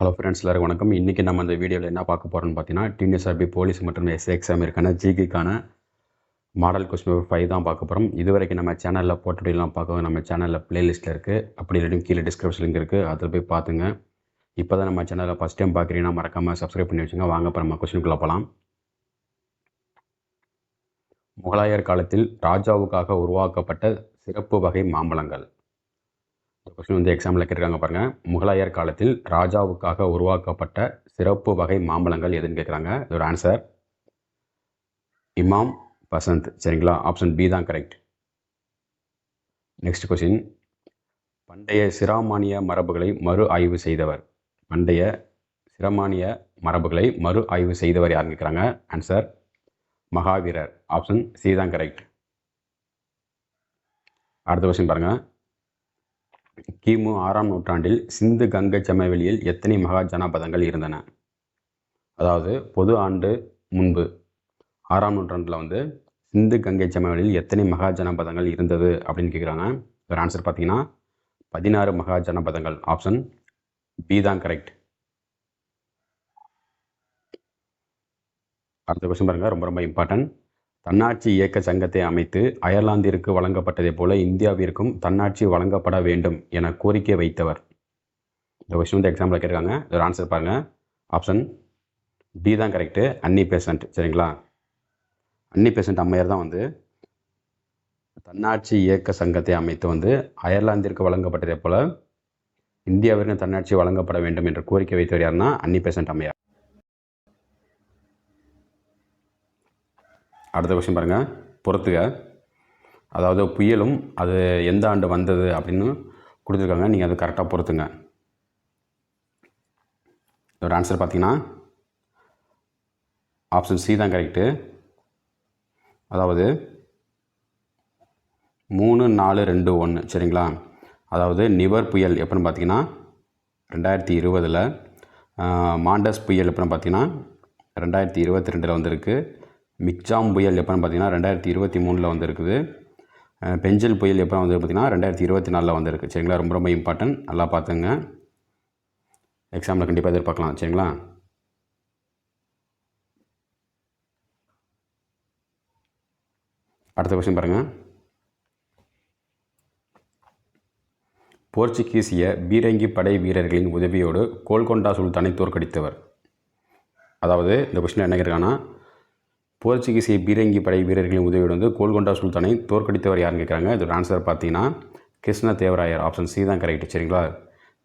Hello friends எல்லாருக்கும் வணக்கம். இன்றைக்கி நம்ம இந்த வீடியோவில் என்ன பார்க்க போகிறோம்னு பார்த்தீங்கன்னா டிஎன்எஸ்ஆர்பி போலீஸ் மற்றும் எஸ்ஏ எக்ஸாம் இருக்கான ஜிகிக்கான மாடல் கொஸ்டின் பேப்பர் ஃபைவ் தான் பார்க்க போகிறோம் இது வரைக்கும் நம்ம சேனலில் போட்டுலாம் பார்க்க நம்ம சேனலில் பிளேலிஸ்ட்டில் இருக்குது அப்படி இல்லாட்டி கீழே டிஸ்கிரிப்ஷன் லிங்க் இருக்குது அதில் போய் பார்த்துங்க. இப்போ தான் நம்ம சேனலில் ஃபஸ்ட் டைம் பார்க்குறீங்கன்னா மறக்காமல் சப்ஸ்கிரைப் பண்ணி வச்சுங்க. வாங்க இப்போ நம்ம கொஸ்டினுக்குள்ளே போகலாம் முகலாயர் காலத்தில் ராஜாவுக்காக உருவாக்கப்பட்ட சிறப்பு வகை மாம்பழங்கள். கொஸ்டின் வந்து எக்ஸாமில் கேட்டிருக்காங்க பாருங்கள் முகலாயர் காலத்தில் ராஜாவுக்காக உருவாக்கப்பட்ட சிறப்பு வகை மாம்பழங்கள் எதுன்னு கேட்குறாங்க. இதோட ஆன்சர் இமாம் பசந்த். சரிங்களா? ஆப்ஷன் பி தான் கரெக்ட் நெக்ஸ்ட் கொஸ்டின் பண்டைய சிராமானிய மரபுகளை மறு ஆய்வு செய்தவர். பண்டைய சிரமானிய மரபுகளை மறு ஆய்வு செய்தவர் யாருன்னு கேட்குறாங்க? ஆன்சர் மகாவீரர். ஆப்ஷன் சி தான் கரெக்ட் அடுத்த கொஸ்டின் பாருங்கள் கிமு ஆறாம் நூற்றாண்டில் சிந்து கங்கை சமவெளியில் எத்தனை மகா ஜனபதங்கள் இருந்தன? அதாவது பொது ஆண்டு முன்பு. ஆறாம் நூற்றாண்டில் வந்து சிந்து கங்கை சமவெளியில் எத்தனை மகா ஜனபதங்கள் இருந்தது அப்படின்னு கேட்குறாங்க ஒரு ஆன்சர் பார்த்தீங்கன்னா பதினாறு மகா ஜனபதங்கள். ஆப்ஷன் பி தான் கரெக்ட் அடுத்த கொஸ்டின் பாருங்கள் ரொம்ப ரொம்ப இம்பார்ட்டன்ட் தன்னாட்சி இயக்க சங்கத்தை அமைத்து அயர்லாந்திற்கு வழங்கப்பட்டதைப் போல இந்தியாவிற்கும் தன்னாட்சி வழங்கப்பட வேண்டும் என கோரிக்கை வைத்தவர். இந்த கொஸ்டின் வந்து எக்ஸாம்பிள் கேட்டிருக்காங்க. இதோட ஆன்சர் பாருங்கள் ஆப்ஷன் டி தான் கரெக்டு அன்னி பேசண்ட் சரிங்களா? அன்னி பேசண்ட் அம்மையார் தான் வந்து தன்னாட்சி இயக்க சங்கத்தை அமைத்து வந்து அயர்லாந்திற்கு வழங்கப்பட்டதைப் போல இந்தியாவிற்கு தன்னாட்சி வழங்கப்பட வேண்டும் என்ற கோரிக்கை வைத்தவர் யாருன்னா அன்னி பேசண்ட் அம்மையார். அடுத்த கொஸ்டின் பாருங்கள் பொறுத்துக. அதாவது புயலும் அது எந்த ஆண்டு வந்தது அப்படின்னு கொடுத்துருக்காங்க. நீங்கள் அது கரெக்டாக பொறுத்துங்க. ஒரு ஆன்சர் பார்த்தீங்கன்னா ஆப்ஷன் சி தான் கரெக்டு அதாவது மூணு நாலு ரெண்டு ஒன்று சரிங்களா? அதாவது நிவர் புயல் எப்படின்னு பார்த்தீங்கன்னா ரெண்டாயிரத்தி இருபதில் மாண்டஸ் புயல் எப்படின்னு பார்த்தீங்கன்னா ரெண்டாயிரத்தி இருபத்தி ரெண்டில் வந்திருக்கு. மிக்சாம் புயல் எப்போன்னு பார்த்தீங்கன்னா ரெண்டாயிரத்தி இருபத்தி மூணில் வந்திருக்குது. பெஞ்சல் புயல் எப்போ வந்து பார்த்திங்கன்னா ரெண்டாயிரத்தி இருபத்தி நாலில் வந்திருக்கு. சரிங்களா? ரொம்ப ரொம்ப இம்பார்ட்டன்ட் நல்லா பார்த்துங்க. எக்ஸாமில் கண்டிப்பாக எதிர்பார்க்கலாம். சரிங்களா? அடுத்த கொஸ்டின் பாருங்கள் போர்ச்சுகீசிய பீரங்கி படை வீரர்களின் உதவியோடு கோல்கொண்டா சுல்தானை தோற்கடித்தவர். அதாவது இந்த கொஸ்டின் என்ன கேட்குறாங்கன்னா போர்ச்சுகீசிய பீரங்கி படை வீரர்களின் உதவியோடு வந்து கோல்கொண்டா சுல்தானை தோற்கடித்தவர் யாருன்னு கேட்குறாங்க. இதோட ஆன்சர் பார்த்தீங்கன்னா கிருஷ்ண தேவராயர் ஆப்ஷன் சி தான் கரெக்ட் சரிங்களா?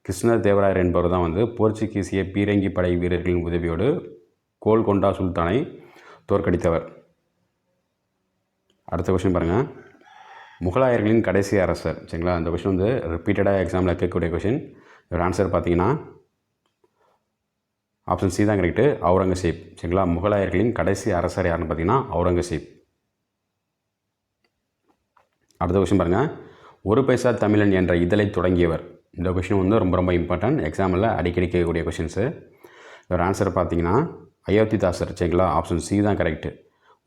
கிருஷ்ண தேவராயர் என்பவர் தான் வந்து போர்ச்சுகீசிய பீரங்கி படை வீரர்களின் உதவியோடு கோல்கொண்டா சுல்தானை தோற்கடித்தவர். அடுத்த கொஷின் பாருங்கள் முகலாயர்களின் கடைசி அரசர் சரிங்களா? அந்த கொஷின் வந்து ரிப்பீட்டடாக எக்ஸாமில் கேட்கக்கூடிய கொஷின் இதோட ஆன்சர் பார்த்தீங்கன்னா ஆப்ஷன் சி தான் கரெக்டு அவுரங்கசீப் சரிங்களா? முகலாயர்களின் கடைசி அரசர் யாருன்னு பார்த்தீங்கன்னா அவுரங்கசீப் அடுத்த கொஷின் பாருங்கள் ஒரு பைசா தமிழன் என்ற இதழை தொடங்கியவர். இந்த கொஷின் வந்து ரொம்ப ரொம்ப இம்பார்ட்டன்ட் எக்ஸாமில் அடிக்கடி கேட்கக்கூடிய கொஷின்ஸு இதோட ஆன்சர் பார்த்தீங்கன்னா அயோத்திதாசர். சரிங்களா? ஆப்ஷன் சி தான் கரெக்டு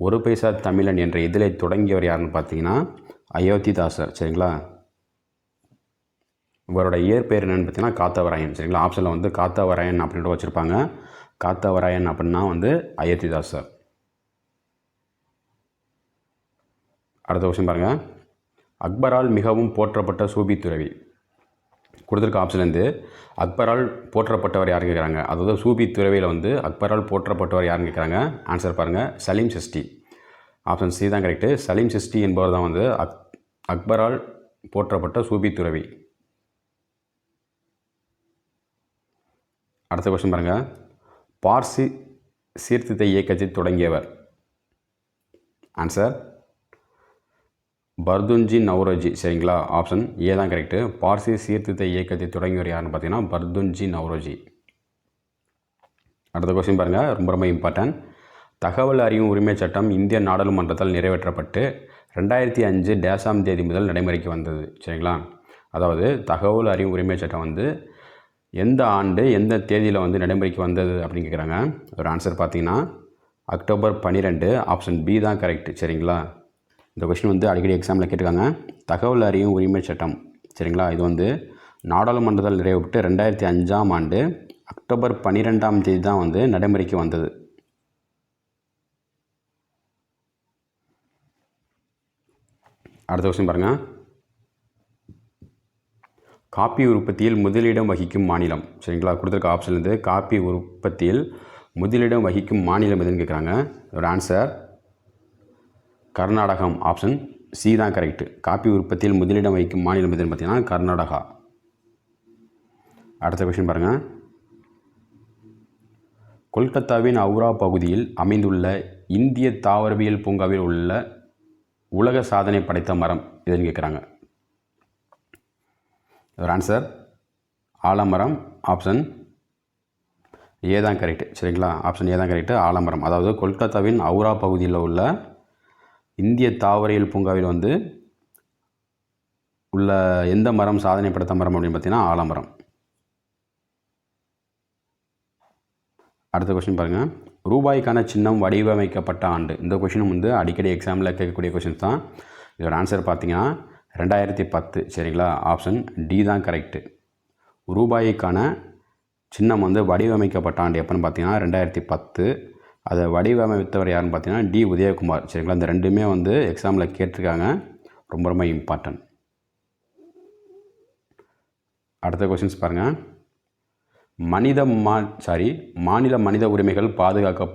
ஒரு பைசா தமிழன் என்ற இதழை தொடங்கியவர் யாருன்னு பார்த்தீங்கன்னா அயோத்திதாசர். சரிங்களா? இவரோட இயற்பெயர் என்னென்னு பார்த்தீங்கன்னா காத்தவராயன் சரிங்களா? ஆப்ஷனில் வந்து காத்தவராயன் அப்படின்ட்டு வச்சுருப்பாங்க. காத்தவராயன் அப்படின்னா வந்து அயோத்திதாசர் அடுத்த கொஸ்டின் பாருங்கள் அக்பரால் மிகவும் போற்றப்பட்ட சூபி துறவி. கொடுத்துருக்க ஆப்ஷன்லேருந்து அக்பரால் போற்றப்பட்டவர் யார் கேட்குறாங்க அதாவது சூபி துறவியில் வந்து அக்பரால் போற்றப்பட்டவர் யாருன்னு கேட்குறாங்க ஆன்சர் பாருங்கள் சலீம் சிஸ்டி. ஆப்ஷன் சி தான் கரெக்டு சலீம் சிஸ்டி என்பவர் தான் வந்து அக் அக்பரால் போற்றப்பட்ட சூபி துறவி. அடுத்த கொஸ்டின் பாருங்கள் பார்சி சீர்திருத்த இயக்கத்தை தொடங்கியவர். ஆன்சர் பர்துன்ஜி நவ்ரோஜி. சரிங்களா? ஆப்ஷன் ஏ தான் கரெக்டு பார்சி சீர்திருத்த இயக்கத்தை தொடங்கியவர் யாருன்னு பார்த்தீங்கன்னா பர்துன்ஜி நவ்ரோஜி. அடுத்த கொஸ்டின் பாருங்கள் ரொம்ப ரொம்ப இம்பார்ட்டன்ட் தகவல் அறியும் உரிமை சட்டம் இந்திய நாடாளுமன்றத்தால் நிறைவேற்றப்பட்டு ரெண்டாயிரத்தி அஞ்சு டேசாம் தேதி முதல் நடைமுறைக்கு வந்தது. சரிங்களா? அதாவது தகவல் அறியும் உரிமை சட்டம் வந்து எந்த ஆண்டு எந்த தேதியில் வந்து நடைமுறைக்கு வந்தது அப்படின்னு கேட்குறாங்க ஒரு ஆன்சர் பார்த்தீங்கன்னா அக்டோபர் பன்னிரெண்டு ஆப்ஷன் பி தான் கரெக்ட் சரிங்களா? இந்த கொஷின் வந்து அடிக்கடி எக்ஸாமில் கேட்டிருக்காங்க. தகவல் அறியும் உரிமை சட்டம் சரிங்களா? இது வந்து நாடாளுமன்றத்தால் நிறைவுபட்டு ரெண்டாயிரத்தி அஞ்சாம் ஆண்டு அக்டோபர் பன்னிரெண்டாம் தேதி தான் வந்து நடைமுறைக்கு வந்தது. அடுத்த கொஸ்டின் பாருங்கள் காப்பி உற்பத்தியில் முதலிடம் வகிக்கும் மாநிலம். சரிங்களா? கொடுத்துருக்க ஆப்ஷன் காப்பி உற்பத்தியில் முதலிடம் வகிக்கும் மாநிலம் எதுன்னு கேட்குறாங்க? ஒரு ஆன்சர் கர்நாடகம். ஆப்ஷன் சி தான் கரெக்டு காப்பி உற்பத்தியில் முதலிடம் வகிக்கும் மாநிலம் எதுன்னு பார்த்தீங்கன்னா கர்நாடகா. அடுத்த கொஷின் பாருங்கள் கொல்கத்தாவின் அவுரா பகுதியில் அமைந்துள்ள இந்திய தாவரவியல் பூங்காவில் உள்ள உலக சாதனை படைத்த மரம் எதுன்னு கேட்குறாங்க? ஒரு ஆன்சர் ஆலமரம் ஆப்ஷன் ஏ தான் கரெக்டு சரிங்களா? ஆப்ஷன் ஏ தான் கரெக்டு ஆலமரம். அதாவது கொல்கத்தாவின் அவுரா பகுதியில் உள்ள இந்திய தாவரியல் பூங்காவில் வந்து உள்ள எந்த மரம் சாதனை படுத்த மரம் அப்படின்னு பார்த்தீங்கன்னா ஆலமரம். அடுத்த கொஷின் பாருங்கள் ரூபாய்க்கான சின்னம் வடிவமைக்கப்பட்ட ஆண்டு. இந்த கொஷினும் வந்து அடிக்கடி எக்ஸாமில் கேட்கக்கூடிய கொஷின்ஸ் தான். இதோட ஆன்சர் பார்த்தீங்கன்னா ரெண்டாயிரத்தி பத்து சரிங்களா? ஆப்ஷன் டி தான் கரெக்டு ரூபாய்க்கான சின்னம் வந்து வடிவமைக்கப்பட்ட ஆண்டு எப்போன்னு பார்த்தீங்கன்னா ரெண்டாயிரத்தி பத்து. அதை வடிவமைத்தவர் யாருன்னு பார்த்தீங்கன்னா டி உதயகுமார் சரிங்களா? இந்த ரெண்டுமே வந்து எக்ஸாமில் கேட்டிருக்காங்க. ரொம்ப ரொம்ப இம்பார்ட்டன்ட் அடுத்த கொஷின்ஸ் பாருங்கள் மனித மா சாரி மாநில மனித உரிமைகள் பாதுகாக்க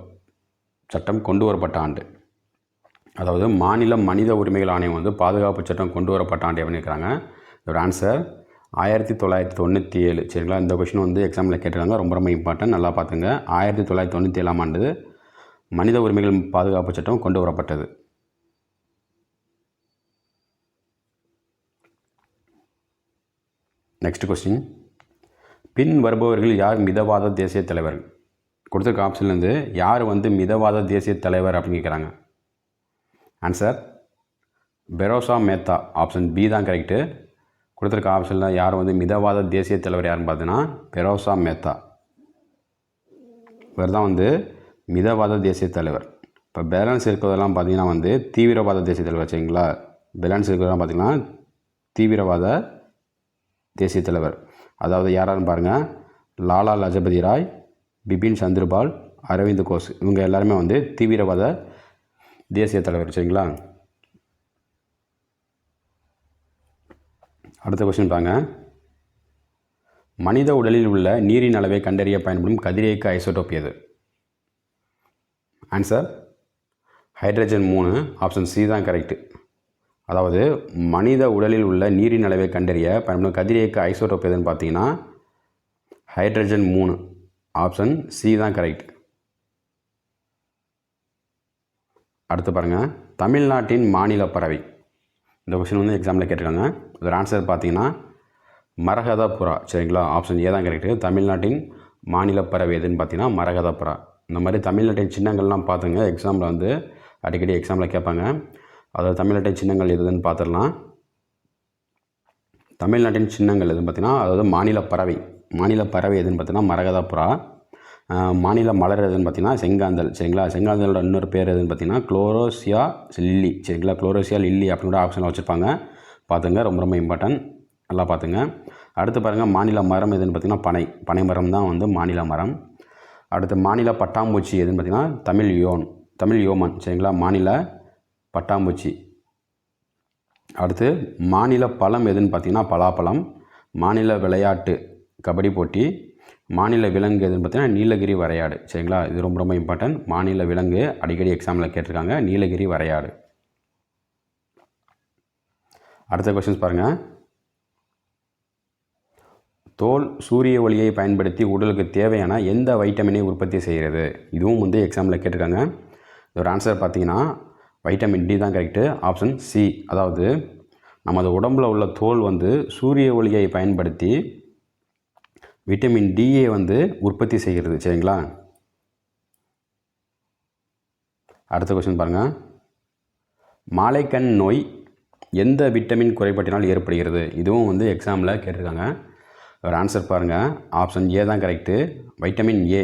சட்டம் கொண்டு வரப்பட்ட ஆண்டு. அதாவது மாநில மனித உரிமைகள் ஆணையம் வந்து பாதுகாப்பு சட்டம் கொண்டு வரப்பட்ட ஆண்டு இருக்கிறாங்க. இதோட ஆன்சர் ஆயிரத்தி தொள்ளாயிரத்தி தொண்ணூற்றி ஏழு. சரிங்களா? இந்த கொஷின் வந்து எக்ஸாமில் கேட்டிருக்காங்க. ரொம்ப ரொம்ப இம்பார்ட்டன்ட் நல்லா பார்த்துங்க. ஆயிரத்தி தொள்ளாயிரத்தி தொண்ணூற்றி ஏழாம் ஆண்டு மனித உரிமைகள் பாதுகாப்பு சட்டம் கொண்டு வரப்பட்டது. நெக்ஸ்ட் கொஸ்டின் பின் வருபவர்கள் யார் மிதவாத தேசிய தலைவர் கொடுத்துருக்க ஆப்ஷன்லேருந்து யார் வந்து மிதவாத தேசிய தலைவர் அப்படின்னு கேட்குறாங்க. Answer Pherozeshah Mehta option B தான் கரெக்டு கொடுத்துருக்க ஆப்ஷனில் யார் வந்து மிதவாத தேசிய தலைவர் யாருன்னு பார்த்தீங்கன்னா பெரோசா மேத்தா இவர் தான் வந்து மிதவாத தேசிய தலைவர். இப்போ பேலன்ஸ் இருக்கிறதெல்லாம் பார்த்தீங்கன்னா வந்து தீவிரவாத தேசிய தலைவர் சரிங்களா? பேலன்ஸ் இருக்கிறதெல்லாம் பார்த்தீங்கன்னா தீவிரவாத தேசிய தலைவர். அதாவது யாரான்னு பாருங்கள் லாலா லஜபதி ராய் பிபின் சந்திரபால் அரவிந்த் கோஷ். இவங்க எல்லாருமே வந்து தீவிரவாத தேசிய தலைவர் சரிங்களா? அடுத்த கொஸ்டின் பாருங்க. மனித உடலில் உள்ள நீரின் அளவை கண்டறிய பயன்படும் கதிரியக்க ஐசோடோப் எது? ஆன்சர் ஹைட்ரஜன் மூணு ஆப்ஷன் சி தான் கரெக்டு அதாவது மனித உடலில் உள்ள நீரின் அளவை கண்டறிய பயன்படும் கதிரியக்க ஐசோடோப் எதுன்னு பார்த்தீங்கன்னா ஹைட்ரஜன் மூணு ஆப்ஷன் சி தான் கரெக்ட் அடுத்து பாருங்கள் தமிழ்நாட்டின் மாநில பறவை. இந்த கொஸ்டின் வந்து எக்ஸாமில் கேட்டிருக்காங்க. இதோட ஆன்சர் பார்த்தீங்கன்னா மரகத புறா சரிங்களா? ஆப்ஷன் ஏ தான் கரெக்டு தமிழ்நாட்டின் மாநில பறவை எதுன்னு பார்த்தீங்கன்னா மரகத புறா இந்த மாதிரி தமிழ்நாட்டின் சின்னங்கள்லாம் பார்த்துங்க எக்ஸாமில் வந்து அடிக்கடி எக்ஸாமில் கேட்பாங்க. அதாவது தமிழ்நாட்டின் சின்னங்கள் எதுன்னு பார்த்துடலாம். தமிழ்நாட்டின் சின்னங்கள் எதுன்னு பார்த்தீங்கன்னா அதாவது மாநில பறவை. மாநில பறவை எதுன்னு பார்த்தீங்கன்னா மரகத புறா மாநிலம் மாநில மலர் எதுன்னு பார்த்தீங்கன்னா செங்காந்தல். சரிங்களா? செங்காந்தலோட இன்னொரு பேர் எதுன்னு பார்த்தீங்கன்னா குளோரோசியா லில்லி. சரிங்களா? குளோரோசியா லில்லி அப்படின்ற ஆப்ஷனில் வச்சுருப்பாங்க. பார்த்துங்க ரொம்ப ரொம்ப இம்பார்ட்டன்ட் நல்லா பார்த்துங்க அடுத்து பாருங்கள் மாநில மரம் எதுன்னு பார்த்தீங்கன்னா பனை. பனை மரம் தான் வந்து மாநில மரம். அடுத்து மாநில பட்டாம்பூச்சி எதுன்னு பார்த்தீங்கன்னா தமிழ் யோன். தமிழ் யோமன். சரிங்களா? மாநில பட்டாம்பூச்சி. அடுத்து மாநில பழம் எதுன்னு பார்த்தீங்கன்னா பலாப்பழம். மாநில விளையாட்டு கபடி போட்டி மாநில விலங்கு எதுன்னு பார்த்தீங்கன்னா நீலகிரி வரையாடு. சரிங்களா? இது ரொம்ப ரொம்ப இம்பார்ட்டன்ட் மாநில விலங்கு அடிக்கடி எக்ஸாமில் கேட்டிருக்காங்க. நீலகிரி வரையாடு. அடுத்த கொஸ்டின்ஸ் பாருங்கள் தோல் சூரிய ஒளியை பயன்படுத்தி உடலுக்கு தேவையான எந்த வைட்டமினை உற்பத்தி செய்கிறது? இதுவும் வந்து எக்ஸாமில் கேட்டிருக்காங்க. இதோட ஆன்சர் பார்த்தீங்கன்னா வைட்டமின் டி தான் கரெக்டு ஆப்ஷன் சி அதாவது நமது உடம்பில் உள்ள தோல் வந்து சூரிய ஒளியை பயன்படுத்தி விட்டமின் டிஏ வந்து உற்பத்தி செய்கிறது சரிங்களா? அடுத்த கொஸ்டின் பாருங்கள் மாலைக்கண் நோய் எந்த விட்டமின் குறைபாட்டினால் ஏற்படுகிறது? இதுவும் வந்து எக்ஸாமில் கேட்டிருக்காங்க. ஒரு ஆன்சர் பாருங்கள் ஆப்ஷன் ஏ தான் கரெக்டு வைட்டமின் ஏ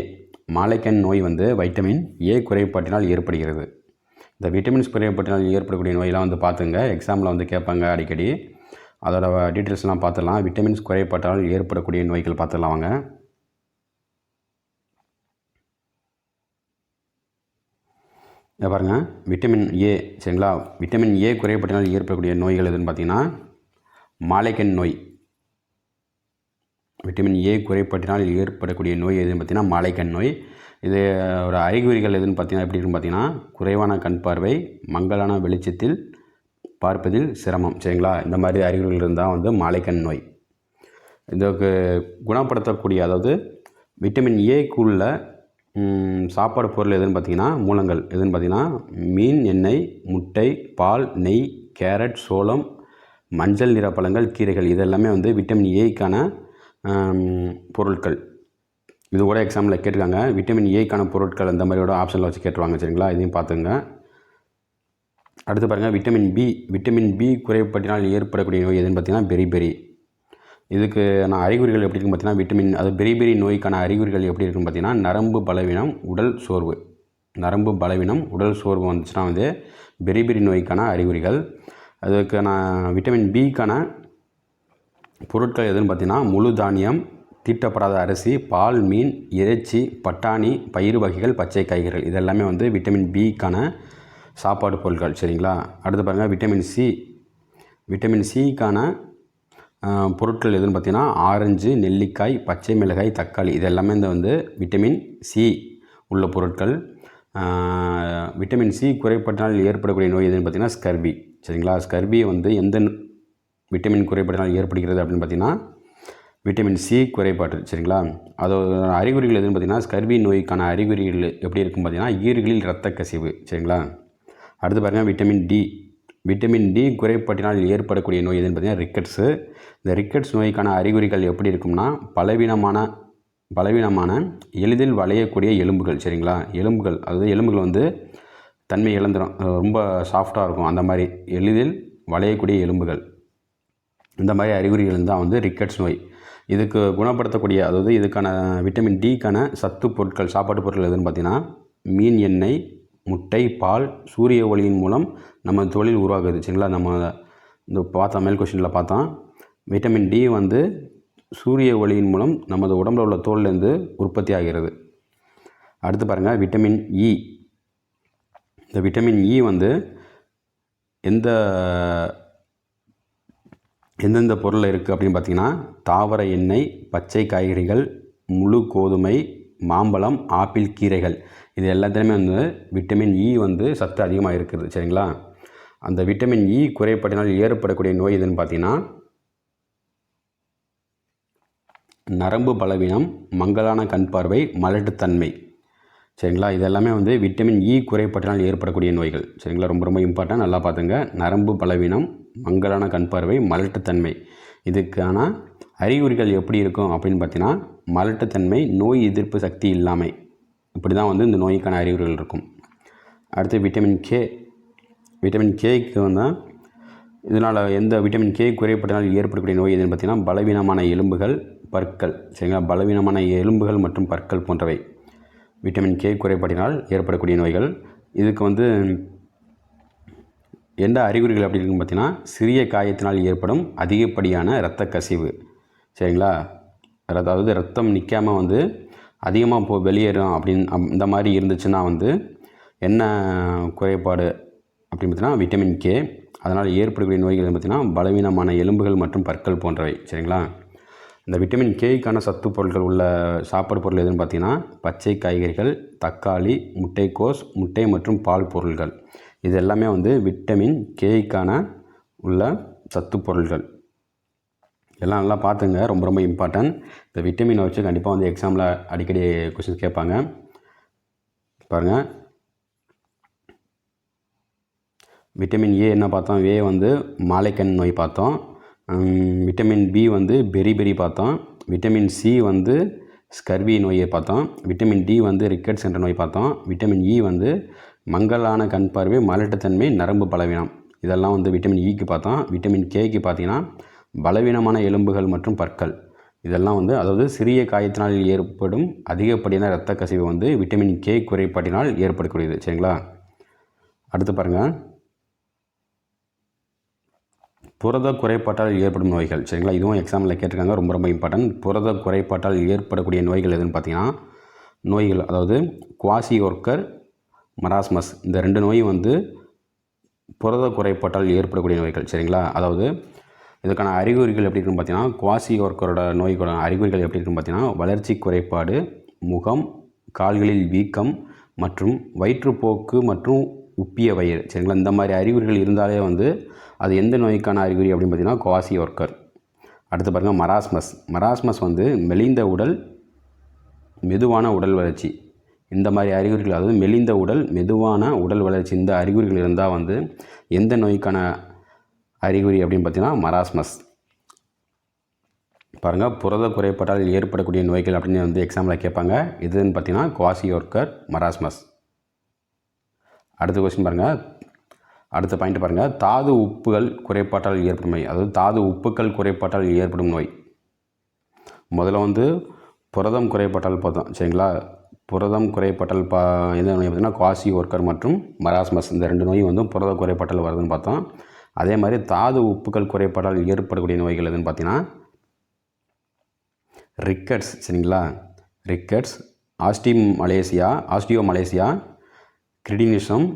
மாலைக்கண் நோய் வந்து வைட்டமின் ஏ குறைபாட்டினால் ஏற்படுகிறது. இந்த விட்டமின்ஸ் குறைபாட்டினால் ஏற்படக்கூடிய நோயெல்லாம் வந்து பார்த்துங்க. எக்ஸாமில் வந்து கேட்பாங்க அடிக்கடி. அதோட டீட்டெயில்ஸ்லாம் பார்த்துடலாம். விட்டமின்ஸ் குறைபாட்டால் ஏற்படக்கூடிய நோய்கள் பார்த்துடலாம் வாங்க. இதை பாருங்கள் விட்டமின் ஏ சரிங்களா? விட்டமின் ஏ குறைபாட்டினால் ஏற்படக்கூடிய நோய்கள் எதுன்னு பார்த்தீங்கன்னா மாலைக்கன் நோய். விட்டமின் ஏ குறைபாட்டினால் ஏற்படக்கூடிய நோய் எதுன்னு பார்த்தீங்கன்னா மாலைக்கன் நோய். இது ஒரு அறிகுறிகள் எதுன்னு பார்த்தீங்கன்னா எப்படி இருக்குன்னு பார்த்தீங்கன்னா குறைவான கண் பார்வை மங்கலான வெளிச்சத்தில் பார்ப்பதில் சிரமம் சரிங்களா? இந்த மாதிரி அறிகுறிகள் இருந்தால் வந்து மாலைக்கண் நோய். இதுக்கு குணப்படுத்தக்கூடிய அதாவது விட்டமின் ஏக்குள்ள சாப்பாடு பொருள் எதுன்னு பார்த்தீங்கன்னா மூலங்கள். எதுன்னு பார்த்தீங்கன்னா மீன் எண்ணெய் முட்டை பால் நெய் கேரட் சோளம் மஞ்சள் நிற பழங்கள் கீரைகள். இதெல்லாமே வந்து விட்டமின் ஏக்கான பொருட்கள். இது கூட எக்ஸாமில் கேட்டிருக்காங்க. விட்டமின் ஏக்கான பொருட்கள் அந்த மாதிரியோட ஆப்ஷனில் வச்சு கேட்டுருவாங்க சரிங்களா? இதையும் பார்த்துங்க அடுத்து பாருங்கள் விட்டமின் பி விட்டமின் பி குறைபாட்டினால் ஏற்படக்கூடிய நோய் எதுன்னு பார்த்தீங்கன்னா பெரி பெரி இதுக்கு நான் அறிகுறிகள் எப்படி இருக்குன்னு பார்த்தீங்கன்னா விட்டமின் அது பெரி பெரி நோய்க்கான அறிகுறிகள் எப்படி இருக்குன்னு பார்த்தீங்கன்னா நரம்பு பலவீனம் உடல் சோர்வு. நரம்பு பலவீனம் உடல் சோர்வு வந்துச்சுன்னா வந்து பெரி பெரி நோய்க்கான அறிகுறிகள். அதுக்கு நான் விட்டமின் பிக்கான பொருட்கள் எதுன்னு பார்த்தீங்கன்னா முழு தானியம் தீட்டப்படாத அரிசி பால் மீன் இறைச்சி பட்டாணி பயிறு வகைகள் பச்சை காய்கறிகள். இதெல்லாமே வந்து விட்டமின் பிக்கான சாப்பாடு பொருட்கள் சரிங்களா? அடுத்து பாருங்கள் விட்டமின் சி விட்டமின் சிக்கான பொருட்கள் எதுன்னு பார்த்தீங்கன்னா ஆரஞ்சு நெல்லிக்காய் பச்சை மிளகாய் தக்காளி இதெல்லாமே இந்த வந்து விட்டமின் சி உள்ள பொருட்கள். விட்டமின் சி குறைபாட்டினால் ஏற்படக்கூடிய நோய் எதுன்னு பார்த்தீங்கன்னா ஸ்கர்பி சரிங்களா? ஸ்கர்பி வந்து எந்த விட்டமின் குறைபாட்டினால் ஏற்படுகிறது அப்படின்னு பார்த்தீங்கன்னா விட்டமின் சி குறைபாடு சரிங்களா? அதோட அறிகுறிகள் எதுன்னு பார்த்தீங்கன்னா ஸ்கர்பி நோய்க்கான அறிகுறிகள் எப்படி இருக்கும் பார்த்தீங்கன்னா ஈறுகளில் இரத்த கசிவு சரிங்களா? அடுத்து பாருங்கள் விட்டமின் டி விட்டமின் டி குறைபாட்டினால் ஏற்படக்கூடிய நோய் எதுன்னு பார்த்தீங்கன்னா ரிக்கெட்ஸு இந்த ரிக்கெட்ஸ் நோய்க்கான அறிகுறிகள் எப்படி இருக்கும்னா பலவீனமான பலவீனமான எளிதில் வளையக்கூடிய எலும்புகள் சரிங்களா? எலும்புகள் அதாவது எலும்புகள் வந்து தன்மை இழந்துடும் ரொம்ப சாஃப்டாக இருக்கும். அந்த மாதிரி எளிதில் வளையக்கூடிய எலும்புகள். இந்த மாதிரி அறிகுறிகள் தான் வந்து ரிக்கெட்ஸ் நோய். இதுக்கு குணப்படுத்தக்கூடிய அதாவது இதுக்கான விட்டமின் டிக்கான சத்து பொருட்கள் சாப்பாட்டு பொருட்கள் எதுன்னு பார்த்தீங்கன்னா மீன் எண்ணெய் முட்டை பால் சூரிய ஒளியின் மூலம் நம்ம தொழில் உருவாகுது சரிங்களா? நம்ம இந்த பார்த்தா மேல் கொஷினில் பார்த்தோம் விட்டமின் டி வந்து சூரிய ஒளியின் மூலம் நமது உடம்பில் உள்ள தோல்லேருந்து உற்பத்தி ஆகிறது. அடுத்து பாருங்கள் விட்டமின் இ e. இந்த விட்டமின் இ e வந்து எந்த எந்தெந்த பொருளில் இருக்குது அப்படின்னு பார்த்தீங்கன்னா தாவர எண்ணெய் பச்சை காய்கறிகள் முழு கோதுமை மாம்பழம் ஆப்பிள் கீரைகள். இது எல்லாத்துலேயுமே வந்து விட்டமின் இ e வந்து சத்து அதிகமாக இருக்குது சரிங்களா? அந்த விட்டமின் இ e குறைபாட்டினால் ஏற்படக்கூடிய நோய் எதுன்னு பார்த்தீங்கன்னா நரம்பு பலவீனம் மங்கலான கண் பார்வை மலட்டுத்தன்மை சரிங்களா? இதெல்லாமே வந்து விட்டமின் இ e குறைபாட்டினால் ஏற்படக்கூடிய நோய்கள் சரிங்களா? ரொம்ப ரொம்ப இம்பார்ட்டன்ட் நல்லா பார்த்துங்க நரம்பு பலவீனம் மங்கலான கண் பார்வை மலட்டுத்தன்மை. இதுக்கான அறிகுறிகள் எப்படி இருக்கும் அப்படின்னு பார்த்தீங்கன்னா மலட்டுத்தன்மை நோய் எதிர்ப்பு சக்தி இல்லாமை. இப்படி தான் வந்து இந்த நோய்க்கான அறிகுறிகள் இருக்கும். அடுத்து விட்டமின் கே விட்டமின் கேக்கு வந்து இதனால் எந்த விட்டமின் கே குறைபட்டனால் ஏற்படக்கூடிய நோய் எதுன்னு பார்த்தீங்கன்னா பலவீனமான எலும்புகள் பற்கள் சரிங்களா? பலவீனமான எலும்புகள் மற்றும் பற்கள் போன்றவை. விட்டமின் கே குறைபாட்டினால் ஏற்படக்கூடிய நோய்கள். இதுக்கு வந்து எந்த அறிகுறிகள் அப்படி இருக்குன்னு பார்த்தீங்கன்னா சிறிய காயத்தினால் ஏற்படும் அதிகப்படியான இரத்த கசிவு சரிங்களா? அதாவது ரத்தம் நிற்காமல் வந்து அதிகமாக போ வெளியேறும் அப்படின்னு இந்த மாதிரி இருந்துச்சுன்னா வந்து என்ன குறைபாடு அப்படின்னு பார்த்தீங்கன்னா விட்டமின் கே அதனால் ஏற்படக்கூடிய நோய்கள் பார்த்திங்கன்னா பலவீனமான எலும்புகள் மற்றும் பற்கள் போன்றவை சரிங்களா? இந்த விட்டமின் கேக்கான சத்து பொருட்கள் உள்ள சாப்பாடு பொருள் எதுன்னு பார்த்தீங்கன்னா பச்சை காய்கறிகள் தக்காளி முட்டைக்கோஸ் முட்டை மற்றும் பால் பொருள்கள். இது எல்லாமே வந்து விட்டமின் கேக்கான உள்ள சத்து பொருள்கள். எல்லாம் நல்லா பார்த்துங்க. ரொம்ப ரொம்ப இம்பார்ட்டன்ட் இந்த விட்டமினை வச்சு கண்டிப்பாக வந்து எக்ஸாமில் அடிக்கடி கொஷின்ஸ் கேட்பாங்க. பாருங்கள் விட்டமின் ஏ என்ன பார்த்தோம்? ஏ வந்து மாலைக்கண் நோய் பார்த்தோம். விட்டமின் பி வந்து பெரி பெரி பார்த்தோம். விட்டமின் சி வந்து ஸ்கர்வி நோயை பார்த்தோம். விட்டமின் டி வந்து ரிக்கெட்ஸ் என்ற நோய் பார்த்தோம். விட்டமின் இ e வந்து மங்கலான கண் பார்வை மலட்டுத்தன்மை நரம்பு பலவீனம். இதெல்லாம் வந்து விட்டமின் இக்கு e பார்த்தோம். விட்டமின் கேக்கு பார்த்தீங்கன்னா பலவீனமான எலும்புகள் மற்றும் பற்கள். இதெல்லாம் வந்து அதாவது சிறிய காயத்தினால் ஏற்படும் அதிகப்படியான இரத்த கசிவு வந்து விட்டமின் கே குறைபாட்டினால் ஏற்படக்கூடியது. சரிங்களா? அடுத்து பாருங்கள் புரத குறைபாட்டால் ஏற்படும் நோய்கள். சரிங்களா? இதுவும் எக்ஸாமில் கேட்டிருக்காங்க. ரொம்ப ரொம்ப இம்பார்ட்டன்ட் புரத குறைபாட்டால் ஏற்படக்கூடிய நோய்கள் எதுன்னு பார்த்தீங்கன்னா நோய்கள் அதாவது குவாசி ஒர்க்கர் மராஸ்மஸ் இந்த ரெண்டு நோயும் வந்து புரத குறைபாட்டால் ஏற்படக்கூடிய நோய்கள். சரிங்களா? அதாவது இதுக்கான அறிகுறிகள் எப்படி இருக்குன்னு பார்த்தீங்கன்னா குவாசி ஒர்க்கரோட நோய்களோட அறிகுறிகள் எப்படி இருக்குன்னு பார்த்தீங்கன்னா வளர்ச்சி குறைபாடு முகம் கால்களில் வீக்கம் மற்றும் வயிற்றுப்போக்கு மற்றும் உப்பிய வயிறு. சரிங்களா? இந்த மாதிரி அறிகுறிகள் இருந்தாலே வந்து அது எந்த நோய்க்கான அறிகுறி அப்படின்னு பார்த்தீங்கன்னா குவாசி ஒர்க்கர் அடுத்து பாருங்கள் மராஸ்மஸ் மராஸ்மஸ் வந்து மெலிந்த உடல் மெதுவான உடல் வளர்ச்சி. இந்த மாதிரி அறிகுறிகள் அதாவது மெலிந்த உடல் மெதுவான உடல் வளர்ச்சி இந்த அறிகுறிகள் இருந்தால் வந்து எந்த நோய்க்கான அறிகுறி அப்படின்னு பார்த்தீங்கன்னா மராஸ்மஸ். பாருங்கள் புரத குறைபாட்டால் ஏற்படக்கூடிய நோய்கள் அப்படின்னு வந்து எக்ஸாமில் கேட்பாங்க. இதுன்னு பார்த்தீங்கன்னா குவாசி ஒர்க்கர் மராஸ்மஸ் அடுத்த கொஸ்டின் பாருங்கள் அடுத்த பாயிண்ட் பாருங்கள் தாது உப்புகள் குறைபாட்டால் ஏற்படும் நோய். அதாவது தாது உப்புக்கள் குறைபாட்டால் ஏற்படும் நோய். முதல்ல வந்து புரதம் குறைபாட்டால் பார்த்தோம். சரிங்களா? புரதம் குறைபாட்டால் பா எந்த நோய் பார்த்தீங்கன்னா குவாசி ஒர்க்கர் மற்றும் மராஸ்மஸ் இந்த ரெண்டு நோயும் வந்து புரத குறைபாட்டால் வருதுன்னு பார்த்தோம். அதே மாதிரி தாது உப்புகள் குறைபாடால் ஏற்படக்கூடிய நோய்கள் எதுன்னு பார்த்தீங்கன்னா ரிக்கட்ஸ் சரிங்களா? Rickets osteomalacia osteomalacia cretinism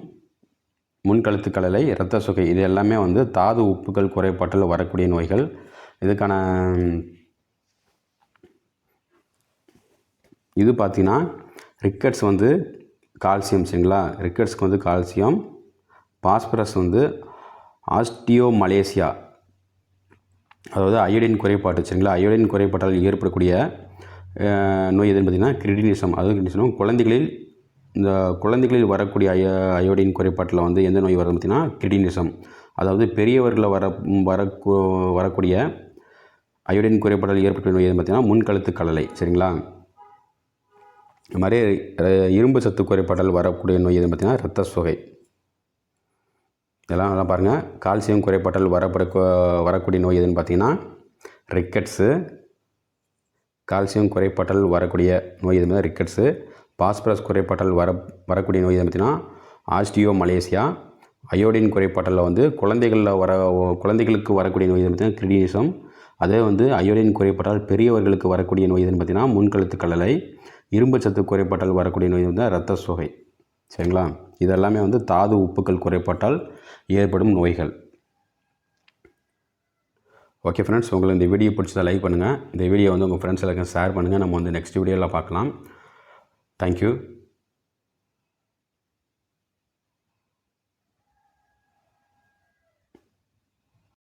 முன்கழுத்து கலலை இரத்த சுகை இது எல்லாமே வந்து தாது உப்புகள் குறைபாட்டில் வரக்கூடிய நோய்கள். இதுக்கான இது பார்த்தீங்கன்னா ரிக்கட்ஸ் வந்து கால்சியம் சரிங்களா? ரிக்கட்ஸ்க்கு வந்து கால்சியம் பாஸ்பரஸ் வந்து ஆஸ்டியோ மலேசியா அதாவது அயோடின் குறைபாடு சரிங்களா? அயோடின் குறைபாட்டால் ஏற்படக்கூடிய நோய் எதுன்னு பார்த்தீங்கன்னா கிரிடினிசம் அதாவது குழந்தைகளில் இந்த குழந்தைகளில் வரக்கூடிய அயோ அயோடின் குறைபாட்டில் வந்து எந்த நோய் வருதுன்னு பார்த்தீங்கன்னா கிரிடினிசம் அதாவது பெரியவர்களில் வர வர வரக்கூடிய அயோடின் குறைபாட்டால் ஏற்பட்ட நோய் எதுன்னு பார்த்தீங்கன்னா முன்கழுத்து கலலை சரிங்களா? இது மாதிரி இரும்பு சத்து குறைபாட்டால் வரக்கூடிய நோய் எதுன்னு பார்த்தீங்கன்னா ரத்த சுகை. இதெல்லாம் நல்லா பாருங்கள் கால்சியம் குறைபாட்டால் வரப்பட வரக்கூடிய நோய் எதுன்னு பார்த்தீங்கன்னா ரிக்கெட்ஸு கால்சியம் குறைபாட்டால் வரக்கூடிய நோய் எதுன்னு ரிக்கெட்ஸு பாஸ்பரஸ் குறைபாட்டால் வர வரக்கூடிய நோய் எதுன்னு பார்த்தீங்கன்னா ஆஸ்டியோ மலேசியா அயோடின் குறைபாட்டால் வந்து குழந்தைகளில் வர குழந்தைகளுக்கு வரக்கூடிய நோய் எதுன்னு பார்த்தீங்கன்னா கிரிடினிசம் அதே வந்து அயோடின் குறைபாட்டால் பெரியவர்களுக்கு வரக்கூடிய நோய் எதுன்னு பார்த்தீங்கன்னா முன்கழுத்து கலலை. இரும்பு சத்து குறைபாட்டால் வரக்கூடிய நோய் வந்து ரத்த சோகை. சரிங்களா? இதெல்லாமே வந்து தாது உப்புக்கள் குறைபாட்டால் ஏற்படும் நோய்கள். ஓகே ஃப்ரெண்ட்ஸ் உங்களுக்கு இந்த வீடியோ பிடிச்சதை லைக் பண்ணுங்கள் இந்த வீடியோ வந்து உங்கள் ஃப்ரெண்ட்ஸ் எல்லாருக்கும் ஷேர் பண்ணுங்கள் நம்ம வந்து நெக்ஸ்ட் வீடியோவில் பார்க்கலாம். தேங்க்யூ